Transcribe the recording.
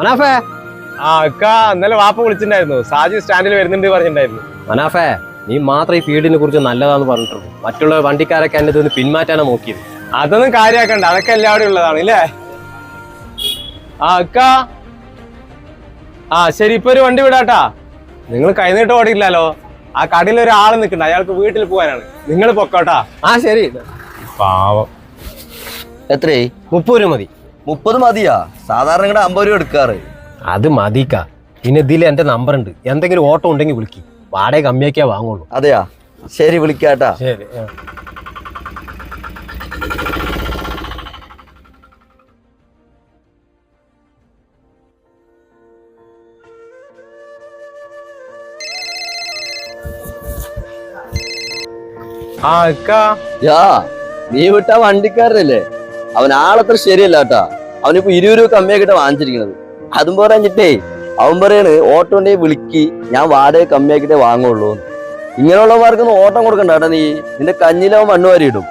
മനാഫേ. ആ അക്ക ഇന്നലെ വാപ്പ വിളിച്ചിട്ടുണ്ടായിരുന്നു. സാജി സ്റ്റാൻഡിൽ വരുന്നുണ്ട് പറഞ്ഞിട്ടുണ്ടായിരുന്നു. മനാഫേ നീ മാത്രം ഈ ഫീൽഡിനെ കുറിച്ച് നല്ലതാന്ന് പറഞ്ഞിട്ടുള്ളൂ. മറ്റുള്ള വണ്ടിക്കാരൊക്കെ എന്നെ ഇതൊന്ന് പിന്മാറ്റാനാ നോക്കിയത്. അതൊന്നും കാര്യമാക്കണ്ട അതൊക്കെ എല്ലാവരും ഉള്ളതാണ് ഇല്ലേ? ആ അക്ക. ആ ശരി ഇപ്പൊ ഒരു വണ്ടി വിടാട്ടാ. നിങ്ങൾ കൈനീട്ട് ഓടിയില്ലല്ലോ ആ കടയിൽ ഒരാൾ നിൽക്കണ്ട അയാൾക്ക് വീട്ടിൽ പോകാനാണ്. നിങ്ങൾ പൊക്കോട്ടാ. ആ ശരി. പാവം. എത്രയായി? മുപ്പത് രൂപ മതി. മുപ്പത് മതിയാ. സാധാരണ ഇങ്ങടെ അമ്പത് രൂപ എടുക്കാറ്. അത് മതിക്ക. പിന്നെ ഇതിൽ എന്റെ നമ്പർ ഉണ്ട് എന്തെങ്കിലും ഓട്ടോ ഉണ്ടെങ്കിൽ വിളിക്ക്. വാടക കമ്മിയാക്കിയാ വാങ്ങുള്ളൂ. അതെയാ. ശരി വിളിക്കാട്ടാ. ശരി ആ. യാ നീ വിട്ട വണ്ടിക്കാരനല്ലേ? അവൻ ആളത്ര ശരിയല്ല കേട്ടാ അവനിപ്പോ ഇരുപത് രൂപ കമ്മിയാക്കിട്ടാ വാങ്ങിച്ചിരിക്കുന്നത്. അതും പറഞ്ഞിട്ടേ അവൻ പറയാണ് ഓട്ടോന്റെ വിളിക്ക് ഞാൻ വാടക കമ്മിയാക്കിട്ടേ വാങ്ങുള്ളൂ ഇങ്ങനെയുള്ളവർക്കൊന്നും ഓട്ടം കൊടുക്കണ്ട നീ. നിന്റെ കഞ്ഞിലവൻ മണ്ണുവാരി ഇടും